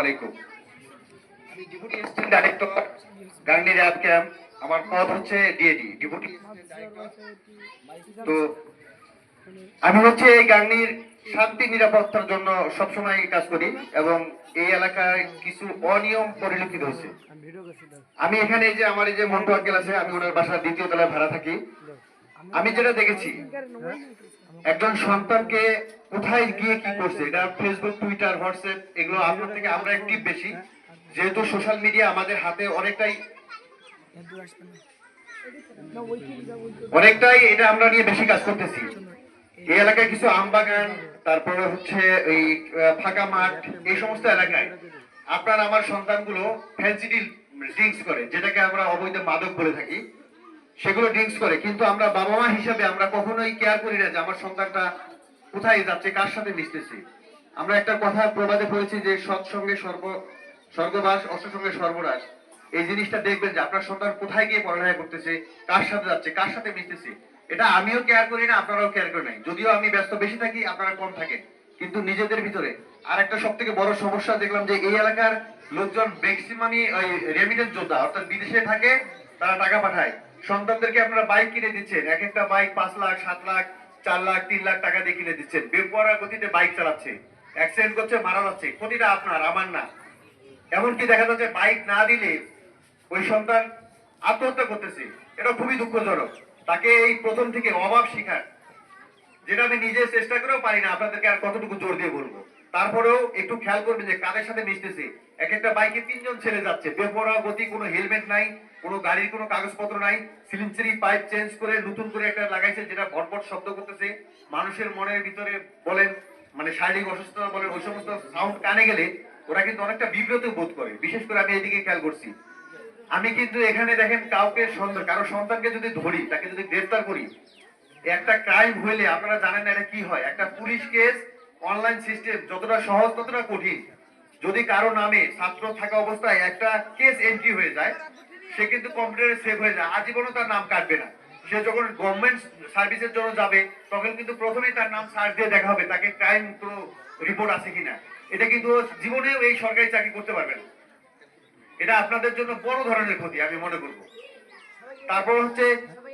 আলাইকুম। আমি assistant director camp, আমার পদ হচ্ছে ডিএডি তো আমি হচ্ছে এই গাঙ্গির শান্তি, নিরাপত্তার জন্য সবসময় কাজ করি এবং এই এলাকায় কিছু অনিয়ম পরিলক্ষিত হয়েছে। আমি এখানে যে আমার এই যে মন্টু আঙ্কেল আছে, আমি ওনার বাসার দ্বিতীয় তলায় ভাড়া থাকি। আমি যেটা দেখেছি, একজন সন্তানকে কোথায় গিয়ে কি করছে? এটা ফেসবুক টুইটার হোয়াটসঅ্যাপ এগুলো আপনার থেকে আমরা অ্যাক্টিভ বেশি। যেহেতু সোশ্যাল মিডিয়া আমাদের হাতে অনেকটাই অনেকটাই এটা আমরা নিয়ে বেশি কাজ করতেছি। এই এলাকায় কিছু আম বাগান, তারপরে হচ্ছে এই ফাঁকা মাঠ, এই সমস্ত এলাকায়। আপনার আমার সন্তানগুলো ফ্যান্সি ড্রিঙ্কস করে, যেটাকে আমরা অবৈধ মাদক বলে থাকি। সেগুলো ড্রিঙ্কস করে। কিন্তু আমরা বাবা মা হিসাবে আমরা কখনোই কেয়ার করি না যে আমার সন্তানটা কোথায় যাচ্ছে, কার সাথে মিশতেছে? আমরা একটা কথা প্রবাদে পড়েছি যে সৎসঙ্গে সর্ব, স্বর্গবাস অসৎসঙ্গে সর্বনাশ। এই জিনিসটা দেখবেন যে আপনার সন্তান কোথায় গিয়ে পড়ালেখা করতেছে, কার সাথে যাচ্ছে, কার সাথে মিশতেছে? এটা আমিও কেয়ার করি না, আপনারাও কেয়ার করেন নাই যদিও আমি ব্যস্ত, বেশি থাকি, আপনারা কম থাকেন। কিন্তু নিজেদের ভিতরে আর একটা সব থেকে বড় সমস্যা দেখলাম যে এই এলাকার লোকজন ম্যাক্সিমামই ওই রেমিটেন্স যোদ্ধা, অর্থাৎ বিদেশে থাকে, তারা টাকা পাঠায়। সন্তানদেরকে আপনারা বাইক কিনে দিচ্ছেন। এক একটা বাইক পাঁচ লাখ, সাত লাখ চার লাখ, তিন লাখ টাকা দিয়ে কিনে দিচ্ছেন। বেপরা গতিতে বাইক চালাচ্ছে অ্যাক্সিডেন্ট করছে, মারা যাচ্ছে। ক্ষতিটা আপনার, আমার না। এমনকি দেখা যাচ্ছে বাইক না দিলে ওই সন্তান আত্মহত্যা করতেছে। এটা খুবই দুঃখজনক। তাকে এই প্রথম থেকে অভাব শিখার। যেটা আমি নিজে চেষ্টা করেও পারি না, আপনাদেরকে আর কতটুকু জোর দিয়ে বলব? তারপরেও একটু খেয়াল করবে যে কাদের সাথে মিশতেছে। এক একটা বাইকে তিনজন ছেলে যাচ্ছে। বেপরোয়া গতি, কোনো হেলমেট নাই, কোনো গাড়ির কোনো কাগজপত্র নাই সিলিন্সারি পাইপ চেঞ্জ করে নতুন করে একটা লাগাইছে যেটা ভটভট শব্দ করতেছে। মানুষের মনের ভিতরে বলেন মানে শারীরিক অসুস্থতা বলেন, ওই সমস্ত সাউন্ড কানে গেলে ওরা কিন্তু অনেকটা বিব্রত বোধ করে। বিশেষ করে আমি এদিকে খেয়াল করছি। আমি কিন্তু এখানে দেখেন কাউকে সন্তান, কারও সন্তানকে যদি ধরি, তাকে যদি গ্রেফতার করি, একটা ক্রাইম হইলে আপনারা জানেন না এটা কি হয়। একটা পুলিশ কেস অনলাইন সিস্টেম যতটা সহজ, ততটা কঠিন। যদি কারও নামে ছাত্র থাকা অবস্থায় একটা কেস এন্ট্রি হয়ে যায়, সে কিন্তু কম্পিউটারে সেভ হয়ে যায়, আজীবনও তার নাম কাটবে না। সে যখন গভর্নমেন্ট সার্ভিসের জন্য যাবে, তখন কিন্তু প্রথমেই তার নাম সার্চ দিয়ে দেখা হবে, তাকে ক্রাইম কোনো রিপোর্ট আছে কিনা। এটা কিন্তু জীবনেও এই সরকারি চাকরি করতে পারবে না। এটা আপনাদের জন্য বড় ধরনের ক্ষতি, আমি মনে করব। তারপর হচ্ছে,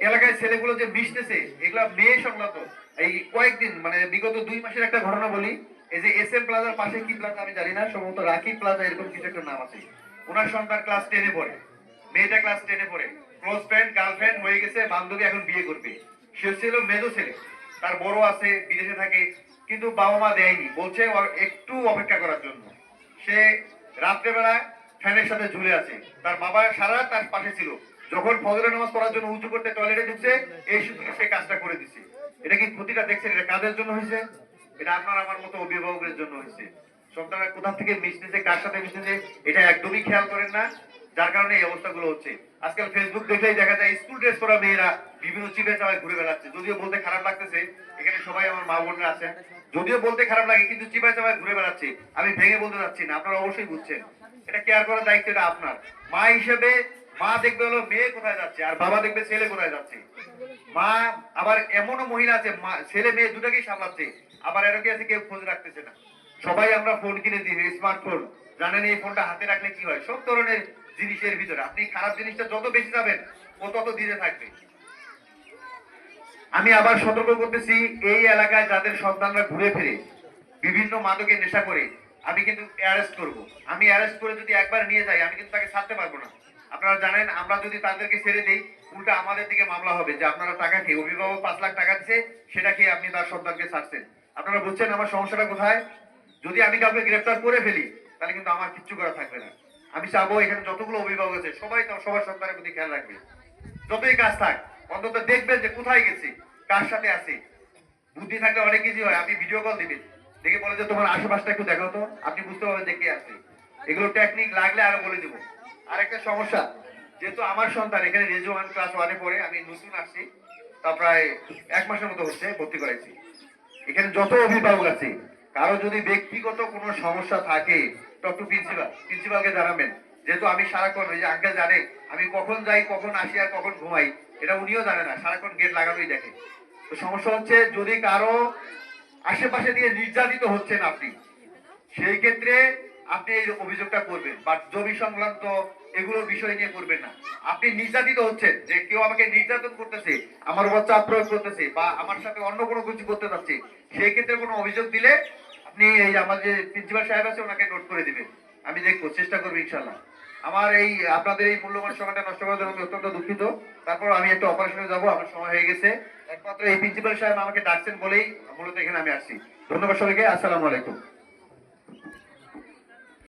এলাকায় ছেলেগুলো যে মিশতেছে, এগুলা মেয়ে সংক্রান্ত এই কয়েকদিন মানে বিগত দুই মাসের একটা ঘটনা বলি, এই যে এস এম প্লাজার পাশে কি প্লাজা আমি জানি না, সম্ভবত রাখি প্লাজা এরকম কিছু একটা নাম আছে। ওনার সন্তান ক্লাস টেনে পড়ে, মেয়েটা ক্লাস টেনে পড়ে। ক্লোজ ফ্রেন্ড গার্লফ্রেন্ড হয়ে গেছে, বান্ধবী এখন বিয়ে করবে। সে ছিল মেজো ছেলে, তার বড় আছে, বিদেশে থাকে, কিন্তু বাবা মা দেয়নি, বলছে একটু অপেক্ষা করার জন্য। সে রাত্রেবেলা ফ্যানের সাথে ঝুলে আছে। তার বাবা সারা তার পাশে ছিল। যখন ফজরের নামাজ পড়ার জন্য উঁচু করতে টয়লেটে ঢুকছে, এই সুযোগে সে কাজটা করে দিছে। এটা কি ক্ষতিটা দেখছেন? এটা কাদের জন্য হয়েছে? এটা আপনার আমার মতো অভিভাবকের জন্য হয়েছে। সন্তানরা কোথা থেকে মিশতেছে, কার সাথে মিশতেছে, এটা একদমই খেয়াল করেন না। যার কারণে এই অবস্থাগুলো হচ্ছে। আজকাল ফেসবুক দেখলেই দেখা যায়, স্কুল ড্রেস পরা মেয়েরা বিভিন্ন চিপে চাওয়ায় ঘুরে বেড়াচ্ছে। যদিও বলতে খারাপ লাগতেছে, এখানে সবাই আমার মা বোনরা আছেন। যদিও বলতে খারাপ লাগে, কিন্তু চিপায় চাপায় ঘুরে বেড়াচ্ছে। আমি ভেঙে বলতে যাচ্ছি না, আপনারা অবশ্যই বুঝছেন। এটা কেয়ার করার দায়িত্ব এটা আপনার। মা হিসেবে মা দেখবে হলো মেয়ে কোথায় যাচ্ছে, আর বাবা দেখবে ছেলে কোথায় যাচ্ছে। মা, আবার এমনও মহিলা আছে ছেলে মেয়ে দুটাকেই সামলাচ্ছে, আবার আছে, কেউ খোঁজ রাখতেছে না। সবাই আমরা ফোন কিনে দিই স্মার্টফোন জানেন এই ফোনটা হাতে রাখলে কি হয়? সব ধরনের জিনিসের ভিতরে। আপনি খারাপ জিনিসটা যত বেশি যাবেন ও তত দিতে থাকবে। আমি আবার সতর্ক করতেছি, এই এলাকায় যাদের সন্তানরা ঘুরে ফিরে, বিভিন্ন মাদকে নেশা করে, আমি কিন্তু অ্যারেস্ট করব। আমি অ্যারেস্ট করে যদি একবার নিয়ে যাই, আমি কিন্তু তাকে ছাড়তে পারব না। আপনারা জানেন, আমরা যদি তাদেরকে ছেড়ে দেই, উল্টা আমাদের দিকে মামলা হবে যে আপনারা টাকা খেয়ে অভিভাবক পাঁচ লাখ টাকা দিচ্ছে সেটা খেয়ে আপনি তার সন্তানকে ছাড়ছেন। আপনারা বুঝছেন আমার সমস্যাটা কোথায়? যদি আমি কাউকে গ্রেফতার করে ফেলি, তাহলে কিন্তু আমার কিচ্ছু করা থাকবে না। আমি চাবো এখানে যতগুলো অভিভাবক আছে, সবাই তো সবার সন্তানের প্রতি খেয়াল রাখবে। যতই কাজ থাক, অন্তত দেখবেন যে কোথায় গেছে, কার সাথে আছে। বুদ্ধি থাকলে অনেক কিছু হয়, আপনি ভিডিও কল দিবেন। দেখে বলে যে, তোমার আশেপাশটা একটু দেখো তো, আপনি বুঝতে পারবেন দেখে আছে। এগুলো টেকনিক লাগলে আরও বলে দেবো। আর একটা সমস্যা, যেহেতু আমার সন্তান এখানে রেজওয়ান ক্লাস ওয়ানে পড়ে, আমি নতুন আসছি, তা প্রায় এক মাসের মতো হচ্ছে ভর্তি করাইছি। এখানে যত অভিভাবক আছে, কারও যদি ব্যক্তিগত কোনো সমস্যা থাকে টক টু প্রিন্সিপাল প্রিন্সিপালকে জানাবেন। যেহেতু আমি সারাক্ষণ ওই যে আঙ্কেল জানে, আমি কখন যাই, কখন আসি আর কখন ঘুমাই, এটা উনিও জানে না, সারাক্ষণ গেট লাগানোই দেখে। তো সমস্যা হচ্ছে, যদি কারও আশেপাশে দিয়ে নির্যাতিত হচ্ছেন আপনি, সেই ক্ষেত্রে আপনি এই অভিযোগটা করবেন বা জমি সংক্রান্ত এগুলো বিষয় নিয়ে করবেন না। আপনি নির্যাতিত হচ্ছেন, যে কেউ আমাকে নির্যাতন করতেছে, আমার উপর চাপ প্রয়োগ করতেছে, বা আমার সাথে অন্য কোনো কিছু করতে চাচ্ছে সেই ক্ষেত্রে কোনো অভিযোগ দিলে আপনি এই আমার যে প্রিন্সিপাল সাহেব আছে, ওনাকে নোট করে দিবেন। আমি দেখব, চেষ্টা করব ইনশাল্লাহ আমার এই, আপনাদের এই মূল্যবান সময়টা নষ্ট করার জন্য আমি অত্যন্ত দুঃখিত। তারপর আমি একটা অপারেশনে যাব, আমার সময় হয়ে গেছে। একমাত্র এই প্রিন্সিপাল সাহেব আমাকে ডাকছেন বলেই মূলত এখানে আমি আসছি। ধন্যবাদ সবাইকে, আসসালামু আলাইকুম।